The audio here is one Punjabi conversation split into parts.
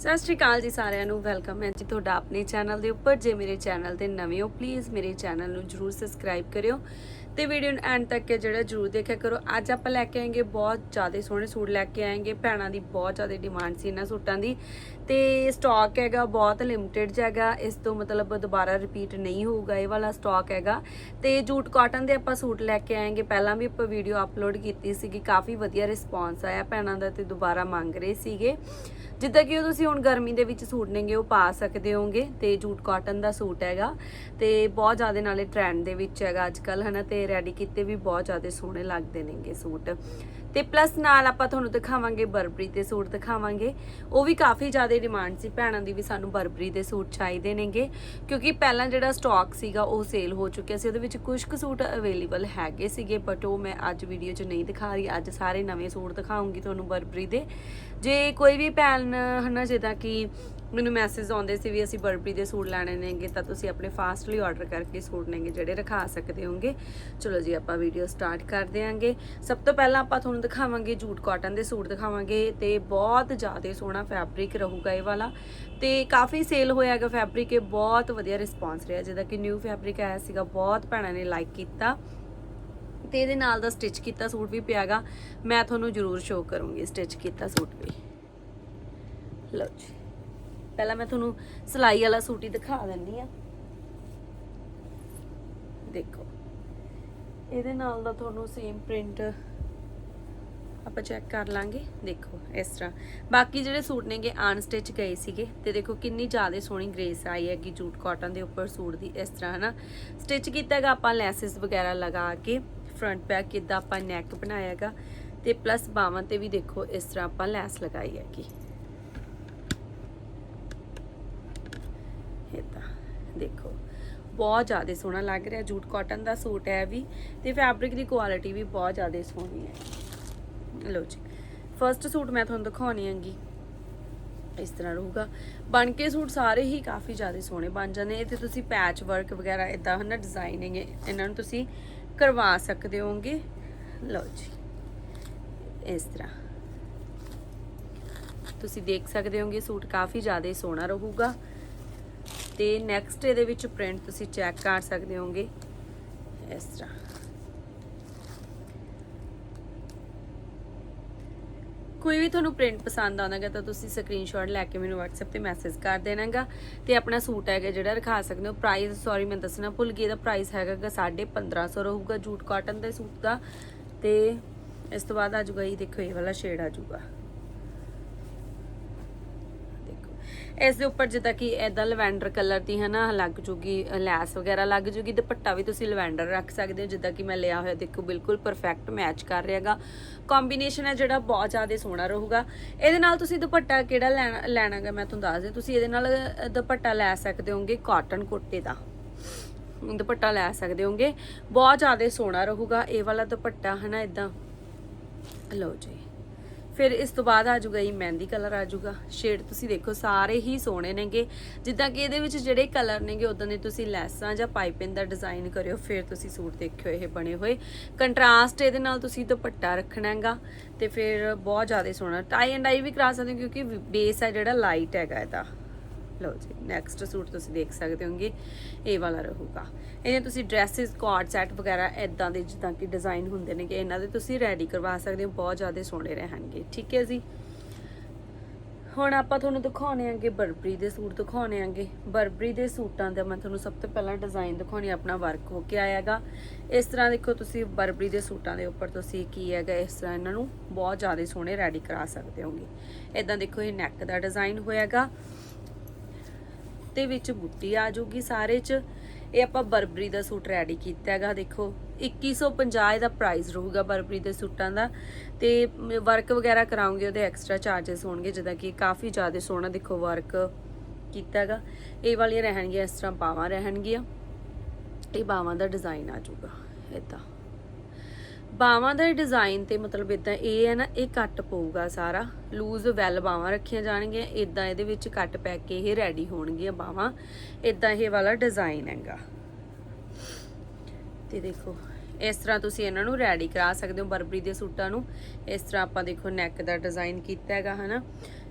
ਸਤਿ ਸ਼੍ਰੀ ਅਕਾਲ ਜੀ ਸਾਰਿਆਂ ਨੂੰ, ਵੈਲਕਮ ਹੈ ਜੀ ਤੁਹਾਡਾ ਆਪਣੇ ਚੈਨਲ ਦੇ ਉੱਪਰ। ਜੇ ਮੇਰੇ ਚੈਨਲ ਤੇ ਨਵੇਂ ਹੋ ਪਲੀਜ਼ ਮੇਰੇ ਚੈਨਲ ਨੂੰ ਜਰੂਰ ਸਬਸਕ੍ਰਾਈਬ ਕਰਿਓ ਤੇ ਵੀਡੀਓ ਨੂੰ ਐਂਡ ਤੱਕ ਜਿਹੜਾ ਜਰੂਰ ਦੇਖਿਆ ਕਰੋ। ਅੱਜ ਆਪਾਂ ਲੈ ਕੇ ਆਏਗੇ ਬਹੁਤ ਜ਼ਿਆਦਾ ਸੋਹਣੇ ਸੂਟ ਲੈ ਕੇ ਆਏਗੇ। ਭੈਣਾਂ ਦੀ ਬਹੁਤ ਜ਼ਿਆਦਾ ਡਿਮਾਂਡ ਸੀ ਇਹਨਾਂ ਸੂਟਾਂ ਦੀ। ਤੇ ਸਟਾਕ ਹੈਗਾ ਬਹੁਤ ਲਿਮਟਿਡ ਹੈਗਾ। ਇਸ ਤੋਂ ਮਤਲਬ ਦੁਬਾਰਾ ਰਿਪੀਟ ਨਹੀਂ ਹੋਊਗਾ ਇਹ ਵਾਲਾ ਸਟਾਕ ਹੈਗਾ। ਤੇ ਜੂਟ ਕਾਟਨ ਦੇ ਆਪਾਂ ਸੂਟ ਲੈ ਕੇ ਆਏਗੇ। ਪਹਿਲਾਂ ਵੀ ਆਪਾਂ ਵੀਡੀਓ ਅਪਲੋਡ ਕੀਤੀ ਸੀਗੀ, ਕਾਫੀ ਵਧੀਆ ਰਿਸਪੌਂਸ ਆਇਆ ਭੈਣਾਂ ਦਾ ਤੇ ਦੁਬਾਰਾ ਮੰਗ ਰਹੇ ਸੀਗੇ। ਜਿੱਦਾਂ ਕਿ ਉਹ ਤੁਸੀਂ ਹੁਣ ਗਰਮੀ ਦੇ ਵਿੱਚ ਸੂਟ ਨੇਗੇ, ਉਹ ਪਾ ਸਕਦੇ ਹੋਗੇ ਤੇ ਜੂਟ ਕਾਟਨ ਦਾ ਸੂਟ ਹੈਗਾ। ਤੇ ਬਹੁਤ ਜ਼ਿਆਦਾ ਨਾਲੇ ਟ੍ਰੈਂਡ ਦੇ ਵਿੱਚ ਹੈਗਾ ਅੱਜ ਕੱਲ ਹਨਾ। ਤੇ ਰੈਡੀ ਕੀਤੇ ਵੀ ਬਹੁਤ ਜ਼ਿਆਦਾ ਸੋਹਣੇ ਲੱਗਦੇ ਨੇਗੇ ਸੂਟ। ਤੇ ਪਲੱਸ ਨਾਲ ਆਪਾਂ ਤੁਹਾਨੂੰ ਦਿਖਾਵਾਂਗੇ ਬਰਬਰੀ ਤੇ ਸੂਟ ਦਿਖਾਵਾਂਗੇ। ਉਹ ਵੀ ਕਾਫੀ ਜ਼ਿਆਦਾ ਡਿਮਾਂਡ ਸੀ, ਭੈਣਾਂ ਦੀ ਵੀ ਸਾਨੂੰ ਬਰਬਰੀ ਦੇ ਸੂਟ ਚਾਹੀਦੇ ਨੇਗੇ। ਕਿਉਂਕਿ ਪਹਿਲਾਂ ਜਿਹੜਾ ਸਟਾਕ ਸੀਗਾ, ਉਹ ਸੇਲ ਹੋ ਚੁੱਕਿਆ ਸੀ। ਉਹਦੇ ਵਿੱਚ ਕੁਝ ਕੁ ਸੂਟ ਅਵੇਲੇਬਲ ਹੈਗੇ ਸੀਗੇ ਬਟ ਉਹ ਮੈਂ ਅੱਜ ਵੀਡੀਓ 'ਚ ਨਹੀਂ ਦਿਖਾ ਰਹੀ। ਅੱਜ ਸਾਰੇ ਨਵੇਂ ਸੂਟ ਦਿਖਾਉਂਗੀ ਤੁਹਾਨੂੰ ਬਰਬਰੀ ਦੇ। ਜੇ ਕੋਈ ਵੀ ਭੈਣ, ਹਨਾ, ਜਿੱਦਾਂ ਕਿ ਮੈਨੂੰ ਮੈਸੇਜ ਆਉਂਦੇ ਸੀ ਵੀ ਅਸੀਂ ਬਰਬਰੀ ਦੇ ਸੂਟ ਲੈਣੇ ਨੇਗੇ, ਤਾਂ ਤੁਸੀਂ ਆਪਣੇ ਫਾਸਟਲੀ ਆਰਡਰ ਕਰਕੇ ਸੂਟ ਨੇਗੇ ਜਿਹੜੇ ਰਖਾ ਸਕਦੇ ਹੋਗੇ ਚਲੋ ਜੀ, ਆਪਾਂ ਵੀਡੀਓ ਸਟਾਰਟ ਕਰ ਦਿਆਂਗੇ। ਸਭ ਤੋਂ ਪਹਿਲਾਂ ਆਪਾਂ ਤੁਹਾਨੂੰ ਦਿਖਾਵਾਂਗੇ ਜੂਟ ਕਾਟਨ ਦੇ ਸੂਟ ਦਿਖਾਵਾਂਗੇ ਤੇ ਬਹੁਤ ਜ਼ਿਆਦਾ ਸੋਹਣਾ ਫੈਬਰਿਕ ਰਹੂਗਾ ਇਹ ਵਾਲਾ। ਤੇ ਕਾਫੀ ਸੇਲ ਹੋਇਆਗਾ ਫੈਬਰਿਕ ਇਹ ਬਹੁਤ ਵਧੀਆ ਰਿਸਪੌਂਸ ਰਿਹਾ। ਜਿਹਦਾ ਕਿ ਨਿਊ ਫੈਬਰਿਕ ਆਇਆ ਸੀਗਾ, ਬਹੁਤ ਭੈਣਾਂ ਨੇ ਲਾਈਕ ਕੀਤਾ। ਤੇ ਇਹਦੇ ਨਾਲ ਦਾ ਸਟਿਚ ਕੀਤਾ ਸੂਟ ਵੀ ਪਿਆਗਾ ਮੈਂ ਤੁਹਾਨੂੰ ਜ਼ਰੂਰ ਸ਼ੋਅ ਕਰੂੰਗੀ ਸਟਿਚ ਕੀਤਾ ਸੂਟ ਵੀ। ਲਓ ਜੀ। ਪਹਿਲਾਂ ਮੈਂ ਤੁਹਾਨੂੰ ਸਿਲਾਈ ਵਾਲਾ ਸੂਟ ਹੀ ਦਿਖਾ ਦਿੰਦੀ ਆ ਦੇਖੋ। ਇਹਦੇ ਨਾਲ ਦਾ ਤੁਹਾਨੂੰ ਸੇਮ ਪ੍ਰਿੰਟ ਆਪਾਂ ਚੈੱਕ ਕਰ ਲਾਂਗੇ। ਦੇਖੋ, ਇਸ ਤਰ੍ਹਾਂ। ਬਾਕੀ ਜਿਹੜੇ ਸੂਟ ਨੇਗੇ, ਆਨ ਸਟਿਚ ਗਏ ਸੀਗੇ ਤੇ ਦੇਖੋ ਕਿੰਨੀ ਜ਼ਿਆਦਾ ਸੋਹਣੀ ਗ੍ਰੇਸ ਆਈ ਹੈਗੀ ਜੂਟ ਕਾਟਨ ਦੇ ਉੱਪਰ ਸੂਟ ਦੀ, ਇਸ ਤਰ੍ਹਾਂ, ਹਨਾ? ਸਟਿਚ ਕੀਤਾ ਹੈਗਾ ਆਪਾਂ ਲੈਸਸ ਵਗੈਰਾ ਲਗਾ ਕੇ ਫਰੰਟ ਬੈਕ ਕਿੱਦਾਂ ਆਪਾਂ ਨੈਕ ਬਣਾਇਆ ਬਣਾਇਆਗਾ ਤੇ ਪਲੱਸ ਬਾਵਾਂ ਤੇ ਵੀ ਦੇਖੋ ਇਸ ਤਰ੍ਹਾਂ ਆਪਾਂ ਲੈਸ ਲਗਾਈ ਹੈਗੀ ਇਦਾਂ ਦੇਖੋ ਬਹੁਤ ਜ਼ਿਆਦਾ ਸੋਹਣਾ ਲੱਗ ਰਿਹਾ। ਜੂਟ ਕਾਟਨ ਦਾ ਸੂਟ ਹੈ ਵੀ ਤੇ ਫੈਬਰਿਕ ਦੀ ਕੁਆਲਿਟੀ ਵੀ ਬਹੁਤ ਜ਼ਿਆਦਾ ਸੋਹਣੀ ਹੈ। ਲਓ ਜੀ ਫਰਸਟ ਸੂਟ ਮੈਂ ਤੁਹਾਨੂੰ ਦਿਖਾਉਣੀ ਹੈਗੀ। ਇਸ ਤਰ੍ਹਾਂ ਰਹੂਗਾ। ਬਣ ਕੇ ਸੂਟ ਸਾਰੇ ਹੀ ਕਾਫੀ ਜ਼ਿਆਦਾ ਸੋਹਣੇ ਬਣ ਜਾਂਦੇ ਇਹ ਤੇ ਤੁਸੀਂ ਪੈਚ ਵਰਕ ਵਗੈਰਾ ਇਦਾਂ ਹਨਾ ਡਿਜ਼ਾਈਨਿੰਗ ਇਹਨਾਂ ਨੂੰ ਤੁਸੀਂ ਕਰਵਾ ਸਕਦੇ ਹੋਗੇ ਲਓ ਜੀ, ਇਸ ਤਰ੍ਹਾਂ। ਤੁਸੀਂ ਦੇਖ ਸਕਦੇ ਹੋਗੇ ਸੂਟ ਕਾਫੀ ਜ਼ਿਆਦਾ ਸੋਹਣਾ ਰਹੂਗਾ। ਤੇ ਨੈਕਸਟ ਇਹਦੇ ਵਿੱਚ ਪ੍ਰਿੰਟ ਤੁਸੀਂ ਚੈੱਕ ਕਰ ਸਕਦੇ ਹੋਗੇ ਇਸ ਤਰ੍ਹਾਂ। ਕੋਈ ਵੀ ਤੁਹਾਨੂੰ ਪ੍ਰਿੰਟ ਪਸੰਦ ਆਉਂਦਾਗਾ ਤਾਂ ਤੁਸੀਂ ਸਕਰੀਨਸ਼ਾਟ ਲੈ ਕੇ ਮੈਨੂੰ WhatsApp ਤੇ ਮੈਸੇਜ ਕਰ ਦੇਣਾਗਾ ਤੇ ਆਪਣਾ ਸੂਟ ਹੈਗਾ ਜਿਹੜਾ ਰਖਾ ਸਕਦੇ ਹੋ। ਪ੍ਰਾਈਸ ਸੌਰੀ ਮੈਂ ਦੱਸਣਾ ਭੁੱਲ ਗਈ, ਇਹਦਾ ਪ੍ਰਾਈਸ ਹੈਗਾਗਾ 1550 ਰਹੂਗਾ ਜੂਟ ਕਾਟਨ ਦੇ ਸੂਟ ਦਾ। ਤੇ ਇਸ ਤੋਂ ਬਾਅਦ ਆ ਜਾਊਗਾ ਇਹ ਦੇਖੋ ਇਹ ਵਾਲਾ ਸ਼ੇਡ ਆ ਜਾਊਗਾ ਦੇਖੋ ਇਸ ਦੇ ਉੱਪਰ ਜਿੱਦਾਂ ਕਿ ਐਦਾਂ ਲਵੈਂਡਰ ਕਲਰ ਦੀ ਹੈ ਨਾ ਲੱਗ ਜੂਗੀ ਲੈਸ ਵਗੈਰਾ ਲੱਗ ਜੂਗੀ, ਦੁਪੱਟਾ ਵੀ ਤੁਸੀਂ ਲਵੈਂਡਰ ਰੱਖ ਸਕਦੇ ਹੋ, ਜਿੱਦਾਂ ਕਿ ਮੈਂ ਲਿਆ ਹੋਇਆ, ਦੇਖੋ, ਬਿਲਕੁਲ ਪਰਫੈਕਟ ਮੈਚ ਕਰ ਰਿਹਾਗਾ ਕੰਬੀਨੇਸ਼ਨ ਹੈ ਜਿਹੜਾ ਬਹੁਤ ਜ਼ਿਆਦਾ ਸੋਹਣਾ ਰਹੂਗਾ। ਇਹਦੇ ਨਾਲ ਤੁਸੀਂ ਦੁਪੱਟਾ ਕਿਹੜਾ ਲੈਣਾ, ਲੈਣਾਗਾ, ਮੈਂ ਤੁਹਾਨੂੰ ਦੱਸ ਦਿਆਂ। ਤੁਸੀਂ ਇਹਦੇ ਨਾਲ ਦੁਪੱਟਾ ਲੈ ਸਕਦੇ ਹੋਗੇ ਕਾਟਨ ਕੋਟੇ ਦਾ। ਦੁਪੱਟਾ ਲੈ ਸਕਦੇ ਹੋਗੇ। ਬਹੁਤ ਜ਼ਿਆਦਾ ਸੋਹਣਾ ਰਹੂਗਾ ਇਹ ਵਾਲਾ ਦੁਪੱਟਾ, ਹਨਾ ਇਦਾਂ ਲਓ ਜੀ। ਫਿਰ ਇਸ ਤੋਂ ਬਾਅਦ ਆ ਜਾਊਗਾ ਇਹ ਮਹਿੰਦੀ ਕਲਰ ਆ ਜਾਊਗਾ। ਸ਼ੇਡ ਤੁਸੀਂ ਦੇਖੋ, ਸਾਰੇ ਹੀ ਸੋਹਣੇ ਨੇਗੇ। ਜਿੱਦਾਂ ਕਿ ਇਹਦੇ ਵਿੱਚ ਜਿਹੜੇ ਕਲਰ ਨੇਗੇ ਉਦਾਂ ਦੇ ਤੁਸੀਂ ਲੈਸਾਂ ਜਾਂ ਪਾਈਪਿੰਗ ਦਾ ਡਿਜ਼ਾਈਨ ਕਰਿਓ, ਫਿਰ ਤੁਸੀਂ ਸੂਟ ਦੇਖਿਓ ਇਹ ਬਣੇ ਹੋਏ। ਕੰਟਰਾਸਟ ਇਹਦੇ ਨਾਲ ਤੁਸੀਂ ਦੁਪੱਟਾ ਰੱਖਣਾ ਹੈਗਾ ਤੇ ਫਿਰ ਬਹੁਤ ਜ਼ਿਆਦਾ ਸੋਹਣਾ। ਟਾਈ ਐਂਡ ਆਈ ਵੀ ਕਰਾ ਸਕਦੇ ਹੋ, ਕਿਉਂਕਿ ਬੇਸ ਹੈ ਜਿਹੜਾ ਲਾਈਟ ਹੈਗਾ ਇਹਦਾ। ਲਓ ਜੀ ਨੈਕਸਟ ਸੂਟ ਤੁਸੀਂ ਦੇਖ ਸਕਦੇ ਹੋਗੇ, ਇਹ ਵਾਲਾ ਰਹੂਗਾ। ਇਹਨੇ ਤੁਸੀਂ ਡਰੈਸਸ ਕਾਰਡ ਸੈਟ ਵਗੈਰਾ ਇਦਾਂ ਦੇ ਜਿੱਦਾਂ ਕਿ ਡਿਜ਼ਾਈਨ ਹੁੰਦੇ ਨੇ ਕਿ ਇਹਨਾਂ ਦੇ ਤੁਸੀਂ ਰੈਡੀ ਕਰਵਾ ਸਕਦੇ ਹੋ, ਬਹੁਤ ਜ਼ਿਆਦਾ ਸੋਹਣੇ ਰਹਿਣਗੇ, ਠੀਕ ਹੈ ਜੀ? ਹੁਣ ਆਪਾਂ ਤੁਹਾਨੂੰ ਦਿਖਾਉਣੇ ਆਂਗੇ ਬਰਬਰੀ ਦੇ ਸੂਟ, ਦਿਖਾਉਣੇ ਆਂਗੇ। ਬਰਬਰੀ ਦੇ ਸੂਟਾਂ ਦਾ ਮੈਂ ਤੁਹਾਨੂੰ ਸਭ ਤੋਂ ਪਹਿਲਾਂ ਡਿਜ਼ਾਈਨ ਦਿਖਾਉਣੀ, ਆਪਣਾ ਵਰਕ ਹੋ ਕੇ ਆਇਆਗਾ ਇਸ ਤਰ੍ਹਾਂ ਦੇਖੋ ਤੁਸੀਂ ਬਰਬਰੀ ਦੇ ਸੂਟਾਂ ਦੇ ਉੱਪਰ ਤੁਸੀਂ ਕੀ ਹੈਗਾ, ਇਸ ਤਰ੍ਹਾਂ ਇਹਨਾਂ ਨੂੰ ਬਹੁਤ ਜ਼ਿਆਦਾ ਸੋਹਣੇ ਰੈਡੀ ਕਰਾ ਸਕਦੇ ਹੋਗੇ। ਇਦਾਂ ਦੇਖੋ ਇਹ ਨੈਕ ਦਾ ਡਿਜ਼ਾਈਨ ਹੋਇਆਗਾ ਤੇ ਵਿੱਚ ਬੁੱਟੀ ਆ ਜਾਊਗੀ ਸਾਰੇ 'ਚ। ਇਹ ਆਪਾਂ ਬਰਬਰੀ ਦਾ ਸੂਟ ਰੈਡੀ ਕੀਤਾ ਹੈਗਾ, ਦੇਖੋ। 2150 ਦਾ ਪ੍ਰਾਈਸ ਰਹੂਗਾ ਬਰਬਰੀ ਦੇ ਸੂਟਾਂ ਦਾ। ਤੇ ਵਰਕ ਵਗੈਰਾ ਕਰਾਉਂਗੇ, ਉਹਦੇ ਐਕਸਟਰਾ ਚਾਰजेस ਹੋਣਗੇ, ਜਿੱਦਾਂ ਕਿ ਕਾਫੀ ਜ਼ਿਆਦਾ ਸੋਹਣਾ ਦੇਖੋ ਵਰਕ ਕੀਤਾ ਹੈਗਾ। ਇਹ ਵਾਲੀਆਂ ਰਹਿਣਗੀਆਂ, ਇਸ ਤਰ੍ਹਾਂ ਬਾਵਾਂ ਰਹਿਣਗੀਆਂ। ਇਹ ਬਾਵਾਂ ਦਾ ਡਿਜ਼ਾਈਨ ਆ ਜਾਊਗਾ, ਇਦਾਂ। ਬਾਵਾਂ ਦਾ ਡਿਜ਼ਾਈਨ ਤੇ ਮਤਲਬ ਇਦਾਂ ਇਹ ਹੈ ਨਾ, ਇਹ ਕੱਟ ਪਊਗਾ ਸਾਰਾ। ਲੂਜ਼ ਵੈਲ ਬਾਵਾਂ ਰੱਖੀਆਂ ਜਾਣਗੀਆਂ ਇਦਾਂ ਇਹਦੇ ਵਿੱਚ ਕੱਟ ਪੈ ਕੇ ਇਹ ਰੈਡੀ ਹੋਣਗੀਆਂ ਬਾਵਾਂ। ਇਦਾਂ ਇਹ ਵਾਲਾ ਡਿਜ਼ਾਈਨ ਹੈਗਾ। ਤੇ ਦੇਖੋ, ਇਸ ਤਰ੍ਹਾਂ ਤੁਸੀਂ ਇਹਨਾਂ ਨੂੰ ਰੈਡੀ ਕਰਾ ਸਕਦੇ ਹੋ ਬਰਬਰੀ ਦੇ ਸੂਟਾਂ ਨੂੰ। ਇਸ ਤਰ੍ਹਾਂ ਆਪਾਂ ਦੇਖੋ ਨੈਕ ਦਾ ਡਿਜ਼ਾਈਨ ਕੀਤਾ ਹੈਗਾ, ਹਨਾ।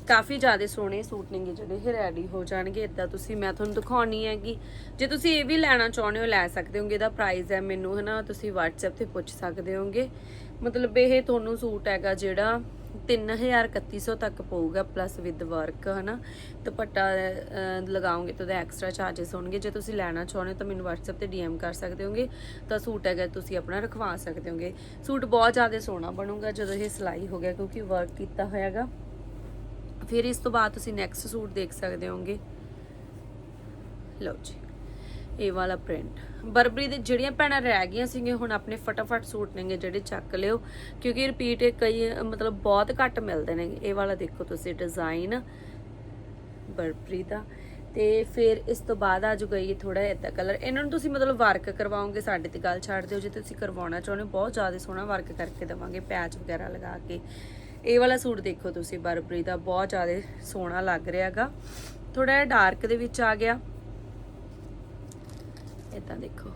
ਕਾਫੀ ਜ਼ਿਆਦਾ ਸੋਹਣੇ ਸੂਟ ਨੇਗੇ ਜਿਹੜੇ ਇਹ ਰੈਡੀ ਹੋ ਜਾਣਗੇ ਇਦਾਂ ਤੁਸੀਂ ਮੈਂ ਤੁਹਾਨੂੰ ਦਿਖਾਉਣੀ ਹੈਗੀ। ਜੇ ਤੁਸੀਂ ਇਹ ਵੀ ਲੈਣਾ ਚਾਹੁੰਦੇ ਹੋ ਲੈ ਸਕਦੇ ਹੋਗੇ ਇਹਦਾ ਪ੍ਰਾਈਸ ਹੈ ਮੈਨੂੰ ਹਨਾ ਤੁਸੀਂ WhatsApp ਤੇ ਪੁੱਛ ਸਕਦੇ ਹੋਗੇ। ਮਤਲਬ ਇਹ ਤੁਹਾਨੂੰ ਸੂਟ ਹੈਗਾ ਜਿਹੜਾ 3300 ਤੱਕ ਪਊਗਾ ਪਲੱਸ ਵਿਦ ਵਰਕ ਹਨਾ। ਦੁਪੱਟਾ ਅਹ, ਤਾਂ ਉਹਦਾ ਐਕਸਟਰਾ ਚਾਰजेस ਹੋਣਗੇ। ਜੇ ਤੁਸੀਂ ਲੈਣਾ ਚਾਹੁੰਦੇ ਹੋ ਤਾਂ ਮੈਨੂੰ WhatsApp ਤੇ DM ਕਰ ਸਕਦੇ ਹੋਗੇ। ਤਾਂ ਸੂਟ ਹੈਗਾ ਤੁਸੀਂ ਆਪਣਾ ਰਖਵਾ ਸਕਦੇ ਹੋਗੇ। ਸੂਟ ਬਹੁਤ ਜ਼ਿਆਦਾ ਸੋਹਣਾ ਬਣੂਗਾ ਜਦੋਂ ਇਹ ਸਿਲਾਈ ਹੋ ਗਿਆ ਕਿਉਂਕਿ ਵਰਕ ਕੀਤਾ ਹੋਇਆਗਾ ਫਿਰ ਇਸ ਤੋਂ ਬਾਅਦ ਤੁਸੀਂ ਨੈਕਸਟ ਸੂਟ ਦੇਖ ਸਕਦੇ ਹੋਗੇ ਲਓ ਜੀ, ਇਹ ਵਾਲਾ ਪ੍ਰਿੰਟ ਬਰਬਰੀ ਦੇ ਜਿਹੜੀਆਂ ਭੈਣਾਂ ਰਹਿ ਗਈਆਂ ਸੀਗੀਆਂ, ਹੁਣ ਆਪਣੇ ਫਟਾਫਟ ਸੂਟ ਨੇਗੇ ਜਿਹੜੇ ਚੱਕ ਲਿਓ, ਕਿਉਂਕਿ ਰਿਪੀਟ ਕਈ, ਮਤਲਬ ਬਹੁਤ ਘੱਟ ਮਿਲਦੇ ਨੇ ਇਹ ਵਾਲਾ ਦੇਖੋ ਤੁਸੀਂ ਡਿਜ਼ਾਈਨ ਬਰਬਰੀ ਦਾ। ਤੇ ਫਿਰ ਇਸ ਤੋਂ ਬਾਅਦ ਆ ਜੂਗਾ ਇਹ ਥੋੜਾ ਇਦਾਂ ਕਲਰ ਇਹਨਾਂ ਨੂੰ ਤੁਸੀਂ ਮਤਲਬ ਵਰਕ ਕਰਵਾਓਗੇ, ਸਾਡੇ ਤੇ ਗੱਲ ਛੱਡ ਦਿਓ। ਜੇ ਤੁਸੀਂ ਕਰਵਾਉਣਾ ਚਾਹੁੰਦੇ ਹੋ, ਬਹੁਤ ਜ਼ਿਆਦਾ ਸੋਹਣਾ ਵਰਕ ਕਰਕੇ ਦੇਵਾਂਗੇ ਪੈਚ ਵਗੈਰਾ ਲਗਾ ਕੇ। ਇਹ ਵਾਲਾ ਸੂਟ ਦੇਖੋ ਤੁਸੀਂ ਬਰਬਰੀ ਦਾ, ਬਹੁਤ ਜ਼ਿਆਦਾ ਸੋਹਣਾ ਲੱਗ ਰਿਹਾਗਾ। ਥੋੜਾ ਜਿਹਾ ਡਾਰਕ ਦੇ ਵਿੱਚ ਆ ਗਿਆ। ਇਦਾਂ ਦੇਖੋ।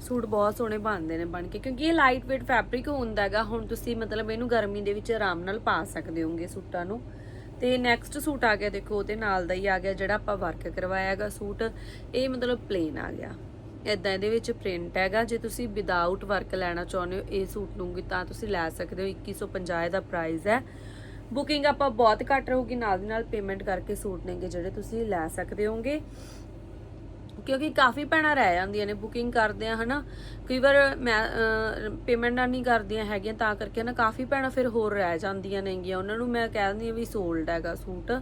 ਸੂਟ ਬਹੁਤ ਸੋਹਣੇ ਬਣਦੇ ਨੇ ਬਣ ਕੇ, ਕਿਉਂਕਿ ਇਹ ਲਾਈਟ weight ਫੈਬਰਿਕ ਹੁੰਦਾ ਹੈਗਾ ਹੁਣ ਤੁਸੀਂ ਮਤਲਬ ਇਹਨੂੰ ਗਰਮੀ ਦੇ ਵਿੱਚ ਆਰਾਮ ਨਾਲ ਪਾ ਸਕਦੇ ਹੋਗੇ ਸੂਟਾਂ ਨੂੰ। ਤੇ ਨੈਕਸਟ ਸੂਟ ਆ ਗਿਆ, ਦੇਖੋ, ਉਹਦੇ ਨਾਲ ਦਾ ਹੀ ਆ ਗਿਆ, ਜਿਹੜਾ ਆਪਾਂ ਵਰਕ ਕਰਵਾਇਆ ਹੈਗਾ ਸੂਟ। ਇਹ ਮਤਲਬ ਪਲੇਨ ਆ ਗਿਆ। ਇਦਾਂ ਇਹਦੇ ਵਿੱਚ ਪ੍ਰਿੰਟ ਹੈਗਾ। ਜੇ ਤੁਸੀਂ ਵਿਦਆਊਟ ਵਰਕ ਲੈਣਾ ਚਾਹੁੰਦੇ ਹੋ, ਇਹ ਸੂਟ ਨੂੰ ਵੀ ਤਾਂ ਤੁਸੀਂ ਲੈ ਸਕਦੇ ਹੋ। 2150 ਦਾ ਪ੍ਰਾਈਸ ਹੈ। ਬੁਕਿੰਗ ਆਪਾਂ ਬਹੁਤ ਘੱਟ ਰਹੂਗੀ। ਨਾਲ ਦੀ ਨਾਲ ਪੇਮੈਂਟ ਕਰਕੇ ਸੂਟ ਨੇਗੇ ਜਿਹੜੇ ਤੁਸੀਂ ਲੈ ਸਕਦੇ ਹੋਗੇ ਕਿਉਂਕਿ ਕਾਫੀ ਭੈਣਾਂ ਰਹਿ ਜਾਂਦੀਆਂ ਨੇ ਬੁਕਿੰਗ ਕਰਦੇ ਆ ਹਨਾ। ਕਈ ਵਾਰ ਮੈਂ ਪੇਮੈਂਟ ਨਹੀਂ ਕਰਦੀਆਂ ਹੈਗੀਆਂ, ਤਾਂ ਕਰਕੇ ਨਾ ਕਾਫੀ ਭੈਣਾਂ ਫਿਰ ਹੋਰ ਰਹਿ ਜਾਂਦੀਆਂ ਨੇਗੀਆਂ। ਉਹਨਾਂ ਨੂੰ ਮੈਂ ਕਹਿ ਦਿੰਦੀ ਆ ਵੀ ਸੋਲਡ ਹੈਗਾ ਸੂਟ।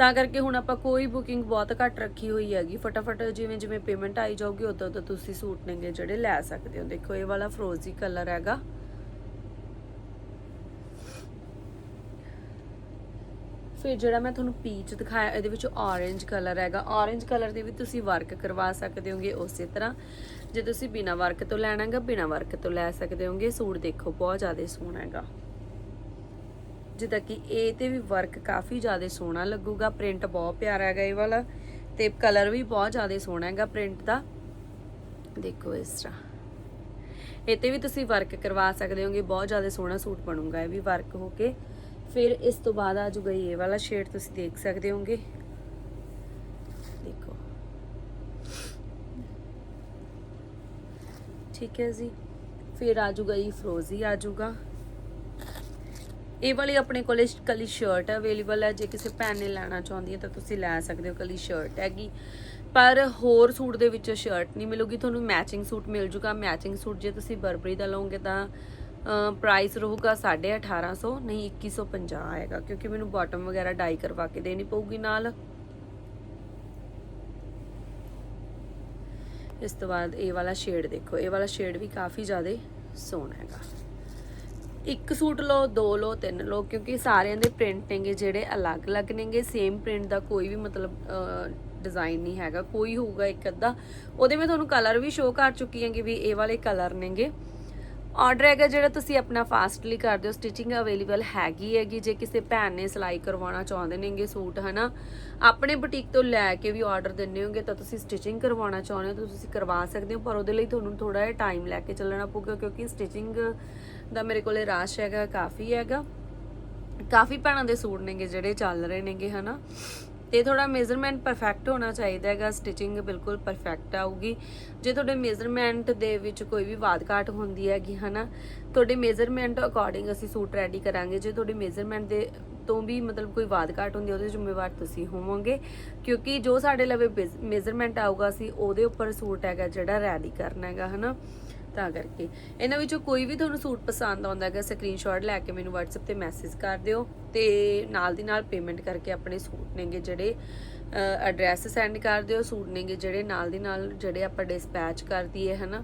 ਤਾਂ ਕਰਕੇ ਹੁਣ ਆਪਾਂ ਕੋਈ ਬੁਕਿੰਗ ਬਹੁਤ ਘੱਟ ਰੱਖੀ ਹੋਈ ਹੈਗੀ। ਫਟਾਫਟ ਜਿਵੇਂ ਜਿਵੇਂ ਪੇਮੈਂਟ ਆਈ ਜਾਊਗੀ, ਉਦੋਂ ਉਦੋਂ ਤੁਸੀਂ ਸੂਟ ਨੇਗੇ ਜਿਹੜੇ ਲੈ ਸਕਦੇ ਹੋ। ਦੇਖੋ, ਇਹ ਵਾਲਾ ਫਰੋਜ਼ੀ ਕਲਰ ਹੈਗਾ। ਫਿਰ ਜਿਹੜਾ ਮੈਂ ਤੁਹਾਨੂੰ ਪੀਚ ਦਿਖਾਇਆ, ਇਹਦੇ ਵਿੱਚ orange ਕਲਰ ਹੈਗਾ। orange ਕਲਰ ਦੇ ਵੀ ਤੁਸੀਂ ਵਰਕ ਕਰਵਾ ਸਕਦੇ ਹੋਗੇ ਉਸੇ ਤਰ੍ਹਾਂ। ਜੇ ਤੁਸੀਂ ਬਿਨਾ ਵਰਕ ਤੋਂ ਲੈਣਾ ਹੈਗਾ, ਬਿਨਾ ਵਰਕ ਤੋਂ ਲੈ ਸਕਦੇ ਹੋਗੇ। ਸੂਟ ਦੇਖੋ, ਬਹੁਤ ਜ਼ਿਆਦਾ ਸੋਹਣਾ ਹੈਗਾ। ਜਿੱਦਾਂ ਕਿ ਇਹ ਤੇ ਵੀ ਵਰਕ ਕਾਫੀ ਜ਼ਿਆਦਾ ਸੋਹਣਾ ਲੱਗੂਗਾ ਪ੍ਰਿੰਟ ਬਹੁਤ ਪਿਆਰਾ ਹੈਗਾ ਇਹ ਵਾਲਾ ਤੇ ਕਲਰ ਵੀ ਬਹੁਤ ਜ਼ਿਆਦਾ ਸੋਹਣਾ ਹੈਗਾ ਪ੍ਰਿੰਟ ਦਾ। ਦੇਖੋ ਇਸ ਤਰ੍ਹਾਂ। ਇਹ ਤੇ ਵੀ ਤੁਸੀਂ ਵਰਕ ਕਰਵਾ ਸਕਦੇ ਹੋਗੇ, ਬਹੁਤ ਜ਼ਿਆਦਾ ਸੋਹਣਾ ਸੂਟ ਬਣੂਗਾ ਇਹ ਵੀ ਵਰਕ ਹੋ ਕੇ। ਫਿਰ ਇਸ ਤੋਂ ਬਾਅਦ ਆ ਜੂਗਾ ਇਹ ਵਾਲਾ ਸ਼ੇਡ ਤੁਸੀਂ ਦੇਖ ਸਕਦੇ ਹੋਗੇ। ਦੇਖੋ। ਠੀਕ ਹੈ ਜੀ। ਫਿਰ ਆ ਜੂਗਾ ਇਹ ਫਰੋਜ਼ੀ ਆ ਜੂਗਾ ਇਹ ਵਾਲੀ ਆਪਣੇ ਕੋਲੇ ਕਲੀ ਸ਼ਰਟ ਅਵੇਲੇਬਲ ਹੈ, ਜੇ ਕਿਸੇ ਭੈਣ ਨੇ ਲੈਣਾ ਚਾਹੁੰਦੀ ਹੈ ਤਾਂ ਤੁਸੀਂ ਲੈ ਸਕਦੇ ਹੋ ਕਲੀ ਸ਼ਰਟ ਹੈਗੀ। ਪਰ ਹੋਰ ਸੂਟ ਦੇ ਵਿੱਚ ਸ਼ਰਟ ਨਹੀਂ ਮਿਲੂਗੀ, ਤੁਹਾਨੂੰ ਮੈਚਿੰਗ ਸੂਟ ਮਿਲ ਜੂਗਾ। ਮੈਚਿੰਗ ਸੂਟ ਜੇ ਤੁਸੀਂ ਬਰਬਰੀ ਦਾ ਲਓਗੇ ਤਾਂ ਪ੍ਰਾਈਸ ਰਹੂਗਾ 1850 ਨਹੀਂ 2150 ਆਏਗਾ ਕਿਉਂਕਿ ਮੈਨੂੰ ਬਾਟਮ ਵਗੈਰਾ ਡਾਈ ਕਰਵਾ ਕੇ ਦੇਣੀ ਪਊਗੀ ਨਾਲ। ਇਸ ਤੋਂ ਬਾਅਦ ਇਹ ਵਾਲਾ ਸ਼ੇਡ ਦੇਖੋ, ਇਹ ਵਾਲਾ ਸ਼ੇਡ ਵੀ ਕਾਫੀ ਜ਼ਿਆਦਾ ਸੋਹਣਾ ਹੈਗਾ। ਇੱਕ ਸੂਟ ਲਓ, ਦੋ ਲਓ, ਤਿੰਨ ਲਓ, ਕਿਉਂਕਿ ਸਾਰਿਆਂ ਦੇ ਪ੍ਰਿੰਟ ਨੇਗੇ ਜਿਹੜੇ ਅਲੱਗ-ਅਲੱਗ ਨੇਗੇ ਸੇਮ ਪ੍ਰਿੰਟ ਦਾ ਕੋਈ ਵੀ ਮਤਲਬ ਡਿਜ਼ਾਈਨ ਨਹੀਂ ਹੈਗਾ। ਕੋਈ ਹੋਊਗਾ ਇੱਕ ਅੱਧਾ। ਉਹਦੇ ਮੈਂ ਤੁਹਾਨੂੰ ਕਲਰ ਵੀ ਸ਼ੋਅ ਕਰ ਚੁੱਕੀ ਹਾਂ ਕਿ ਵੀ ਇਹ ਵਾਲੇ ਕਲਰ ਨੇਗੇ। ਆਰਡਰ ਹੈਗਾ ਜਿਹੜਾ ਤੁਸੀਂ ਆਪਣਾ ਫਾਸਟਲੀ ਕਰ ਦਿਓ ਸਟਿਚਿੰਗ ਅਵੇਲੇਬਲ ਹੈਗੀ ਹੈਗੀ। ਜੇ ਕਿਸੇ ਭੈਣ ਨੇ ਸਿਲਾਈ ਕਰਵਾਉਣਾ ਚਾਹੁੰਦੇ ਨੇਗੇ ਸੂਟ, ਹਨਾ। ਆਪਣੇ ਬੁਟੀਕ ਤੋਂ ਲੈ ਕੇ ਵੀ ਆਰਡਰ ਦਿੰਨੇ ਹੋਗੇ ਤਾਂ ਤੁਸੀਂ ਸਟਿਚਿੰਗ ਕਰਵਾਉਣਾ ਚਾਹੁੰਦੇ ਹੋ ਤਾਂ ਤੁਸੀਂ ਕਰਵਾ ਸਕਦੇ ਹੋ। ਪਰ ਉਹਦੇ ਲਈ ਤੁਹਾਨੂੰ ਥੋੜਾ ਜਿਹਾ ਟਾਈਮ ਲੈ ਕੇ ਚੱਲਣਾ ਪਊਗਾ ਕਿਉਂਕਿ ਸਟਿਚਿੰਗ ਦਾ ਮੇਰੇ ਕੋਲੇ ਰਾਸ਼ ਹੈਗਾ, ਕਾਫੀ ਹੈਗਾ। ਕਾਫੀ ਭੈਣਾਂ ਦੇ ਸੂਟ ਨੇਗੇ ਜਿਹੜੇ ਚੱਲ ਰਹੇ ਨੇਗੇ, ਹਨਾ। ਤੇ ਥੋੜਾ ਮੇਜ਼ਰਮੈਂਟ ਪਰਫੈਕਟ ਹੋਣਾ ਚਾਹੀਦਾ ਹੈਗਾ ਸਟਿਚਿੰਗ ਬਿਲਕੁਲ ਪਰਫੈਕਟ ਆਊਗੀ। ਜੇ ਤੁਹਾਡੇ ਮੇਜ਼ਰਮੈਂਟ ਦੇ ਵਿੱਚ ਕੋਈ ਵੀ ਵਾਧ ਘਾਟ ਹੁੰਦੀ ਹੈਗੀ, ਹਨਾ, ਤੁਹਾਡੇ ਮੇਜ਼ਰਮੈਂਟ ਅਕੋਰਡਿੰਗ ਅਸੀਂ ਸੂਟ ਰੈਡੀ ਕਰਾਂਗੇ। ਜੇ ਤੁਹਾਡੇ ਮੇਜ਼ਰਮੈਂਟ ਦੇ ਤੋਂ ਵੀ ਮਤਲਬ ਕੋਈ ਵਾਦ ਘਾਟ ਹੁੰਦੀ ਉਹਦੇ ਜ਼ਿੰਮੇਵਾਰ ਤੁਸੀਂ ਹੋਵੋਗੇ। ਕਿਉਂਕਿ ਜੋ ਸਾਡੇ ਲਵੇ ਮੇਜ਼ਰਮੈਂਟ ਆਊਗਾ, ਅਸੀਂ ਉਹਦੇ ਉੱਪਰ ਸੂਟ ਹੈਗਾ ਜਿਹੜਾ ਰੈਡੀ ਕਰਨਾ ਹੈਗਾ, ਹਨਾ। ਤਾਂ ਕਰਕੇ। ਇਹਨਾਂ ਵਿੱਚੋਂ ਕੋਈ ਵੀ ਤੁਹਾਨੂੰ ਸੂਟ ਪਸੰਦ ਆਉਂਦਾ ਹੈਗਾ ਸਕਰੀਨਸ਼ਾਟ ਲੈ ਕੇ ਮੈਨੂੰ WhatsApp ਤੇ ਮੈਸੇਜ ਕਰ ਦਿਓ ਤੇ ਨਾਲ ਦੀ ਨਾਲ ਪੇਮੈਂਟ ਕਰਕੇ ਆਪਣੇ ਸੂਟ ਨੇਗੇ ਜਿਹੜੇ ਐਡਰੈਸ ਸੈਂਡ ਕਰ ਦਿਓ, ਸੂਟ ਨੇਗੇ ਜਿਹੜੇ ਨਾਲ ਦੀ ਨਾਲ ਜਿਹੜੇ ਆਪਾਂ ਡਿਸਪੈਚ ਕਰ ਦਈਏ, ਹਨਾ?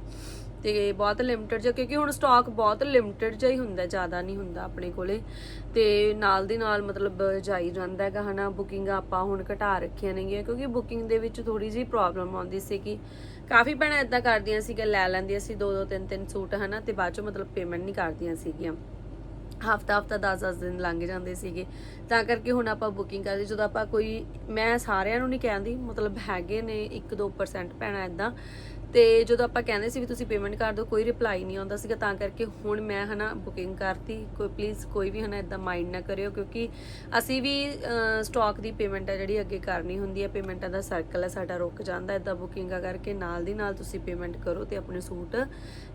ਤੇ ਬਹੁਤ ਲਿਮਟਿਡ ਜਿਹਾ, ਕਿਉਂਕਿ ਹੁਣ ਸਟਾਕ ਬਹੁਤ ਲਿਮਟਿਡ ਜਿਹਾ ਹੀ ਹੁੰਦਾ, ਜ਼ਿਆਦਾ ਨਹੀਂ ਹੁੰਦਾ ਆਪਣੇ ਕੋਲੇ। ਤੇ ਨਾਲ ਦੀ ਨਾਲ ਮਤਲਬ ਜਾਈ ਜਾਂਦਾ ਹੈਗਾ, ਹਨਾ? ਬੁਕਿੰਗ ਆਪਾਂ ਹੁਣ ਘਟਾ ਰੱਖੀਆਂ ਨੇਗੀਆਂ, ਕਿਉਂਕਿ ਬੁਕਿੰਗ ਦੇ ਵਿੱਚ ਥੋੜੀ ਜਿਹੀ ਪ੍ਰੋਬਲਮ ਆਉਂਦੀ ਸੀ ਕਿ ਕਾਫੀ ਭੈਣਾਂ ਇਦਾਂ ਕਰਦੀਆਂ ਸੀ ਕਿ ਲੈ ਲੈਂਦੀਆਂ ਸੀ ਦੋ ਦੋ ਤਿੰਨ ਤਿੰਨ ਸੂਟ, ਹਨਾ, ਤੇ ਬਾਅਦ ਚੋਂ ਮਤਲਬ ਪੇਮੈਂਟ ਨਹੀਂ ਕਰਦੀਆਂ ਸੀਗੀਆਂ। ਹਫਤਾ ਹਫਤਾ 10-10 ਦਿਨ ਲੰਘ ਜਾਂਦੇ ਸੀਗੇ। ਤਾਂ ਕਰਕੇ ਹੁਣ ਆਪਾਂ ਬੁਕਿੰਗ ਕਰਦੇ, ਜਦੋਂ ਆਪਾਂ ਕੋਈ, ਮੈਂ ਸਾਰਿਆਂ ਨੂੰ ਨਹੀਂ ਕਹਿੰਦੀ, ਮਤਲਬ ਹੈਗੇ ਨੇ 1-2% ਭੈਣਾਂ ਇਦਾਂ ਤੇ ਜਦੋਂ ਆਪਾਂ ਕਹਿੰਦੇ ਸੀ ਵੀ ਤੁਸੀਂ ਪੇਮੈਂਟ ਕਰ ਦਿਓ, ਕੋਈ ਰਿਪਲਾਈ ਨਹੀਂ ਆਉਂਦਾ ਸੀਗਾ, ਤਾਂ ਕਰਕੇ ਹੁਣ ਮੈਂ ਹਨਾ ਬੁਕਿੰਗ ਕਰਤੀ। ਕੋਈ ਪਲੀਜ਼ ਕੋਈ ਵੀ ਹਨਾ ਇਦਾਂ ਮਾਈਂਡ ਨਾ ਕਰਿਓ, ਕਿਉਂਕਿ ਅਸੀਂ ਵੀ ਸਟਾਕ ਦੀ ਪੇਮੈਂਟ ਹੈ ਜਿਹੜੀ ਅੱਗੇ ਕਰਨੀ ਹੁੰਦੀ ਹੈ ਪੇਮੈਂਟਾਂ ਦਾ ਸਰਕਲ ਹੈ ਸਾਡਾ ਰੁਕ ਜਾਂਦਾ ਇਦਾਂ ਬੁਕਿੰਗਾਂ ਕਰਕੇ ਨਾਲ ਦੀ ਨਾਲ ਤੁਸੀਂ ਪੇਮੈਂਟ ਕਰੋ ਤੇ ਆਪਣੇ ਸੂਟ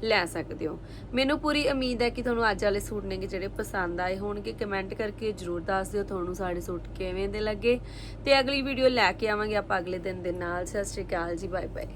ਲੈ ਸਕਦੇ ਹੋ। ਮੈਨੂੰ ਪੂਰੀ ਉਮੀਦ ਹੈ ਕਿ ਤੁਹਾਨੂੰ ਅੱਜ ਵਾਲੇ ਸੂਟ ਨੇਗੇ ਜਿਹੜੇ ਪਸੰਦ ਆਏ ਹੋਣਗੇ ਕਮੈਂਟ ਕਰਕੇ ਜਰੂਰ ਦੱਸ ਦਿਓ ਤੁਹਾਨੂੰ ਸਾਡੇ ਸੂਟ ਕਿਵੇਂ ਦੇ ਲੱਗੇ। ਤੇ ਅਗਲੀ ਵੀਡੀਓ ਲੈ ਕੇ ਆਵਾਂਗੇ ਆਪਾਂ ਅਗਲੇ ਦਿਨ ਦੇ ਨਾਲ। ਸਤਿ ਸ਼੍ਰੀ ਅਕਾਲ ਜੀ ਬਾਏ ਬਾਏ